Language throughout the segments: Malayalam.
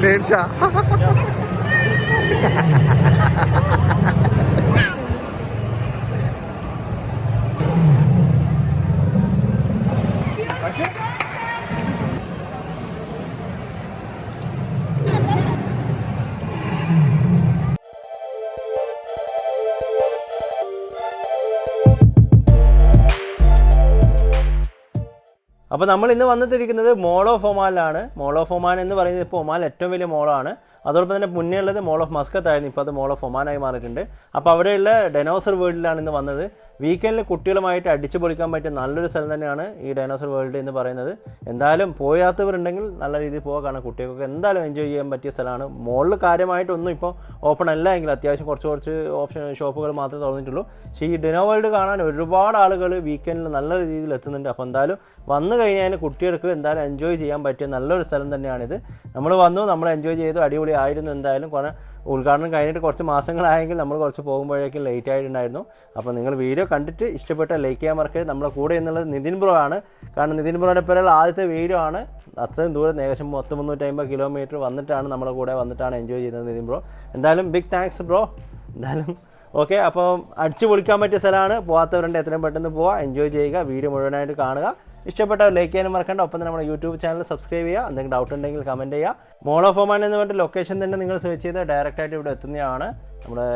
പേടിച്ചാ? അപ്പോൾ നമ്മൾ ഇന്ന് വന്നിട്ടിരിക്കുന്നത് മോൾ ഓഫ് ഒമാനിലാണ് മോൾ ഓഫ് ഒമാൻ എന്ന് പറയുന്നത് ഇപ്പോൾ ഒമാൻ ഏറ്റവും വലിയ മോളാണ്. അതോടൊപ്പം തന്നെ മുന്നേ ഉള്ളത് മോൾ ഓഫ് മസ്കത്ത് ആയിരുന്നു. ഇപ്പോൾ അത് മോൾ ഓഫ് ഒമാനായി മാറിയിട്ടുണ്ട്. അപ്പോൾ അവിടെയുള്ള ഡൈനോസർ വേൾഡിലാണ് ഇന്ന് വന്നത്. വീക്കെൻഡിൽ കുട്ടികളുമായിട്ട് അടിച്ചു പൊളിക്കാൻ പറ്റിയ നല്ലൊരു സ്ഥലം തന്നെയാണ് ഈ ഡൈനോസർ വേൾഡ് എന്ന് പറയുന്നത്. എന്തായാലും പോയാത്തവരുണ്ടെങ്കിൽ നല്ല രീതിയിൽ പോകുക കാരണം കുട്ടികൾക്ക് എന്തായാലും എൻജോയ് ചെയ്യാൻ പറ്റിയ സ്ഥലമാണ്. മോളിൽ കാര്യമായിട്ടൊന്നും ഇപ്പോൾ ഓപ്പൺ അല്ല എങ്കിൽ അത്യാവശ്യം കുറച്ച് കുറച്ച് ഓപ്ഷൻ ഷോപ്പുകൾ മാത്രമേ തുറന്നിട്ടുള്ളൂ. പക്ഷേ ഈ ഡിനോ വേൾഡ് കാണാൻ ഒരുപാട് ആളുകൾ വീക്കെൻഡിൽ നല്ല രീതിയിൽ എത്തുന്നുണ്ട്. അപ്പോൾ എന്തായാലും വന്നു കഴിഞ്ഞാൽ കുട്ടികൾക്ക് എന്തായാലും എൻജോയ് ചെയ്യാൻ പറ്റിയ നല്ലൊരു സ്ഥലം തന്നെയാണിത്. നമ്മൾ വന്നു നമ്മൾ എൻജോയ് ചെയ്തു അടിപൊളി ആയിരുന്നു എന്തായാലും. കുറേ ഉദ്ഘാടനം കഴിഞ്ഞിട്ട് കുറച്ച് മാസങ്ങളായെങ്കിൽ നമ്മൾ കുറച്ച് പോകുമ്പോഴേക്കും ലേറ്റ് ആയിട്ടുണ്ടായിരുന്നു. അപ്പോൾ നിങ്ങൾ വീഡിയോ കണ്ടിട്ട് ഇഷ്ടപ്പെട്ട ലൈക്ക് ചെയ്യാൻ മറക്കരുത്. നമ്മുടെ കൂടെ എന്നുള്ളത് നിതിൻ ബ്രോ ആണ്. കാരണം നിതിൻ ബ്രോയുടെ പേരുള്ള ആദ്യത്തെ വീഡിയോ ആണ്. അത്രയും ദൂരം ഏകദേശം പത്ത് മുന്നൂറ്റമ്പത് കിലോമീറ്റർ വന്നിട്ടാണ് നമ്മുടെ കൂടെ വന്നിട്ടാണ് എൻജോയ് ചെയ്യുന്നത് നിതിൻ ബ്രോ എന്തായാലും ബിഗ് താങ്ക്സ് ബ്രോ എന്തായാലും ഓക്കെ അപ്പോൾ അടിച്ചു പൊളിക്കാൻ പറ്റിയ സ്ഥലമാണ്. പോകാത്തവരുണ്ട് എത്രയും പെട്ടെന്ന് പോവുക എൻജോയ് ചെയ്യുക. വീഡിയോ മുഴുവനായിട്ട് കാണുക. ഇഷ്ടപ്പെട്ട ലൈക്ക് ചെയ്യാനും മറക്കണ്ട. ഒപ്പം തന്നെ നമ്മുടെ യൂട്യൂബ് ചാനൽ സബ്സ്ക്രൈബ് ചെയ്യുക. എന്തെങ്കിലും ഡൗട്ട് ഉണ്ടെങ്കിൽ കമന്റ് ചെയ്യുക. മോൾ ഓഫ് ഒമാൻ എന്ന് പറഞ്ഞിട്ട് ലൊക്കേഷൻ തന്നെ നിങ്ങൾ സെർച്ച് ചെയ്ത് ഡയറക്റ്റ് ആയിട്ട് ഇവിടെ എത്തുന്നതാണ്. നമ്മുടെ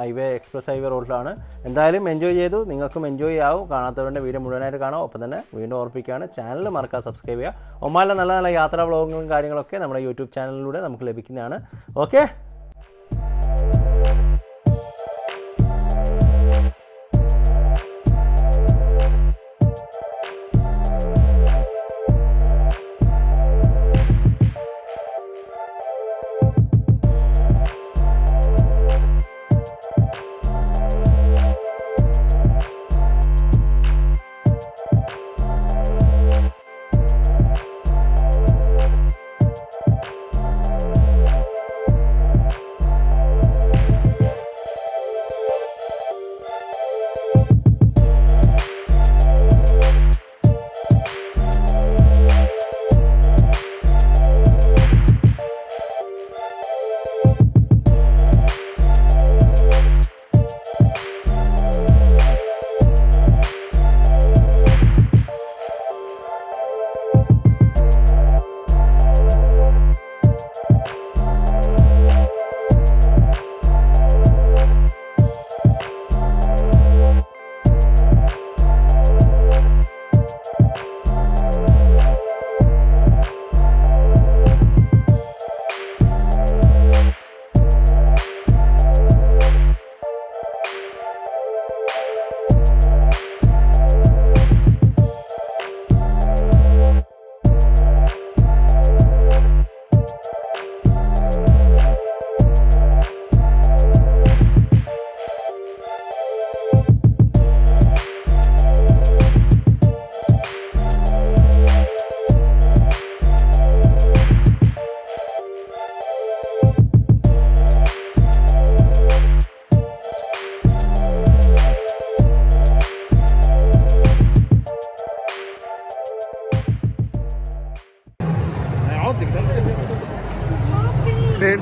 ഹൈവേ എക്സ്പ്രസ് ഹൈവേ റോഡിലാണ് എന്തായാലും എൻജോയ് ചെയ്തു. നിങ്ങൾക്കും എൻജോയ് ആവും. കാണാത്തവരുടെ വീഡിയോ മുഴുവനായിട്ട് കാണാം ഒപ്പം തന്നെ വീണ്ടും ഓർപ്പിക്കുകയാണ് ചാനൽ മറക്കാതെ സബ്സ്ക്രൈബ് ചെയ്യുക. ഒമാനിലെ നല്ല നല്ല യാത്രാ വ്ളോഗുകളും കാര്യങ്ങളൊക്കെ നമ്മുടെ യൂട്യൂബ് ചാനലിലൂടെ നമുക്ക് ലഭിക്കുന്നതാണ്. ഓക്കെ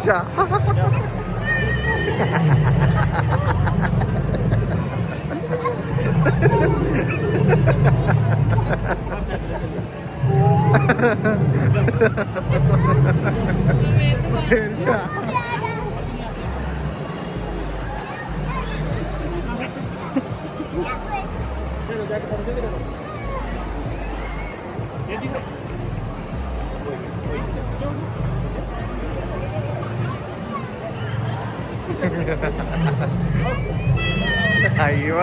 ちゃん പേടിച്ചാ പേടിച്ചാ അയ്യോ